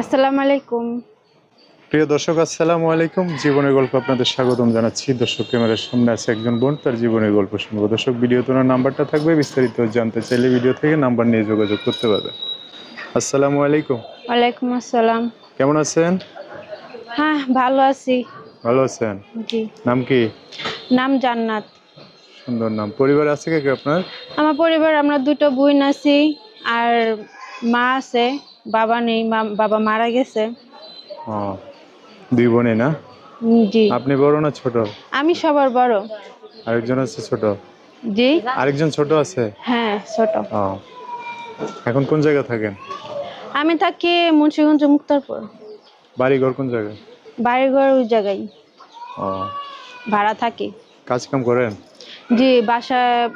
আসসালামু আলাইকুম। প্রিয় দর্শক আসসালামু আলাইকুম। জীবনের গল্প আপনাদের স্বাগতম জানাচ্ছি। দর্শক ক্যামেরার সামনে আছে একজন বোন তার জীবনের গল্প শুনব। দর্শক ভিডিও তোনার নাম্বারটা থাকবে বিস্তারিত জানতে চাইলে ভিডিও থেকে নাম্বার নিয়ে যোগাযোগ করতে পারবে আসসালামু আলাইকুম। ওয়ালাইকুম আসসালাম। কেমন আছেন? হ্যাঁ ভালো আছি। ভালো আছেন? জি। নাম কি? নাম জান্নাত। সুন্দর নাম। পরিবার আছে কে কে আপনার? আমার পরিবার আমরা দুটো বোন আছি আর মা আছে। বাবা নেই মা- বাবা মারা গেছে। ও দুই বোনে না? জি। আপনি বড় না ছোট? আমি সবার বড়। আরেকজন আছে ছোট? জি। আরেকজন ছোট আছে? হ্যাঁ ছোট। ও এখন কোন জায়গা থাকেন? আমি থাকি মুন্সিগঞ্জ মুক্তারপুর। বাড়ি ঘর কোন জায়গায়? বাড়িঘর ওই জায়গায়। ও। ভাড়া থাকি। কাজ কাম করেন? জি বাসা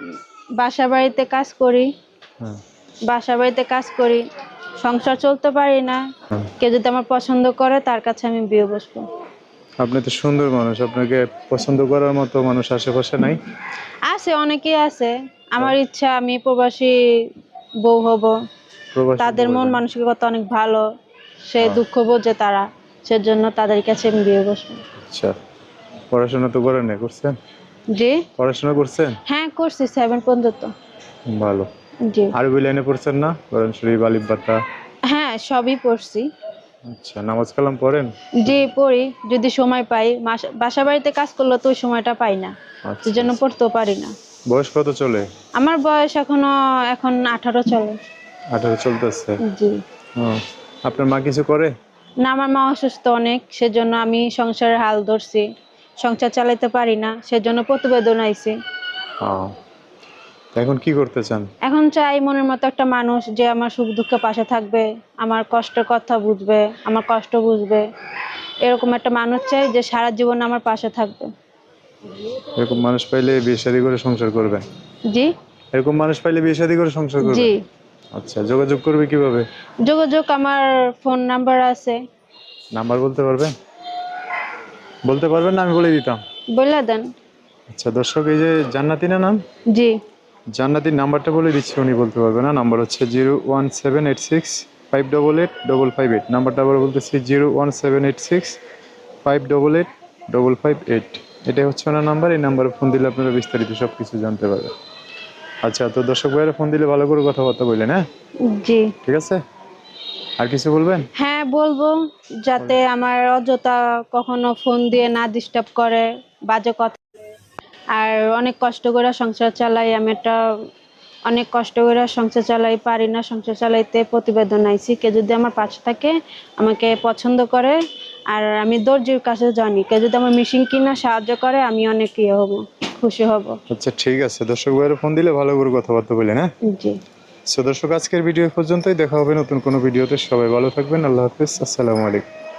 বাসা বাড়িতে কাজ করি। হ্যাঁ। বাসা বাড়িতে কাজ করি। সংসার চলতে পারি না। কেউ যদি আমার পছন্দ করে তার কাছে আমি বিয়ে বসবো। আপনি তো সুন্দর মানুষ আপনাকে পছন্দ করার মতো মানুষ আশেপাশে নাই? আছে অনেকেই আছে। আমার ইচ্ছা আমি প্রবাসী বউ হব। তাদের মন। মানসিকতা অনেক ভালো। সে দুঃখ বোঝে তারা সেজন্য তাদের কাছে আমি বিয়ে বসবো। আচ্ছা। পড়াশোনা তো করেন না করছেন? জি। পড়াশোনা করছেন? হ্যাঁ করছি সেভেন পর্যন্ত। ভালো। জি। আরবি লাইনে পড়ছেন না? কোরআন শরীফ আলিফ বাতা হ্যাঁ সবই পড়ছি। আচ্ছা নামাজ কালাম পড়েন? জি পড়ি। যদি সময় পাই বাসা বাড়িতে কাজ করলে তো সময়টা পাই না। আচ্ছা সেজন্য পড়তেও পারি না। বয়স কত চলে? আমার বয়স এখনও এখন আঠারো চলে। আঠারো চলতেছে? জি। আপনার মা কিছু করে? না আমার মা অসুস্থ অনেক সেজন্য আমি সংসারের হাল ধরছি। সংসার চালাতে পারি না সেজন্য প্রতিবেদন আইছি। এখন কি করতে চান? এখন চাই মনের মতো একটা মানুষ যে আমার সুখ দুঃখে পাশে থাকবে আমার কষ্টের কথা বুঝবে আমার কষ্ট বুঝবে। এরকম একটা মানুষ চাই যে সারা জীবন আমার পাশে থাকবে। এরকম মানুষ পাইলে বিয়ে শাদী করে সংসার করবেন জি। এরকম মানুষ পাইলে বিয়ে শাদী করে সংসার করবেন জি। আচ্ছা যোগাযোগ করবে কীভাবে? যোগাযোগ আমার ফোন নাম্বার আছে। নাম্বার বলতে পারবেন বলতে পারবেন না আমি বলে দিতাম। বলে দেন। আচ্ছা দর্শক এই যে জান্নাতি না নাম? জি। জান্নাতির নাম্বারটা বলে দিচ্ছি উনি বলতে পারবে না। নাম্বার হচ্ছে zero one seven eight six five double eight double five eight. নাম্বারটা আবার বলতেছি zero one seven eight six five double eight double five eight. এটাই হচ্ছে ওনার নাম্বার। এই নাম্বারে ফোন দিলে আপনারা বিস্তারিত সব কিছু জানতে পারবেন। আচ্ছা তো দর্শক ভাইয়েরা ফোন দিলে ভালো করে কথাবার্তা বললেন হ্যাঁ? জি। ঠিক আছে? আর কিছু বলবেন? হ্যাঁ বলব। যাতে আমার অযথা কখনো ফোন দিয়ে না ডিস্টার্ব করে বাজে কথা আর অনেক কষ্ট করে সংসার চালাই। আমি একটা অনেক কষ্ট করে সংসার চালাই পারি না সংসার চালাইতে প্রতিবেদন আইছি। কে যদি আমার পাশে থাকে আমাকে পছন্দ করে আর আমি দর্জির কাছে জানি কে যদি আমার মেশিন কিনা সাহায্য করে আমি অনেক ইয়ে হব খুশি হব। আচ্ছা ঠিক আছে। দর্শক ভাইয়েরা ফোন দিলে ভালো করে কথাবার্তা বললেন হ্যাঁ? জি। সো দর্শক আজকের ভিডিও পর্যন্তই। দেখা হবে নতুন কোনো ভিডিওতে। সবাই ভালো থাকবেন। আল্লাহ হাফিজ। আসসালামু আলাইকুম।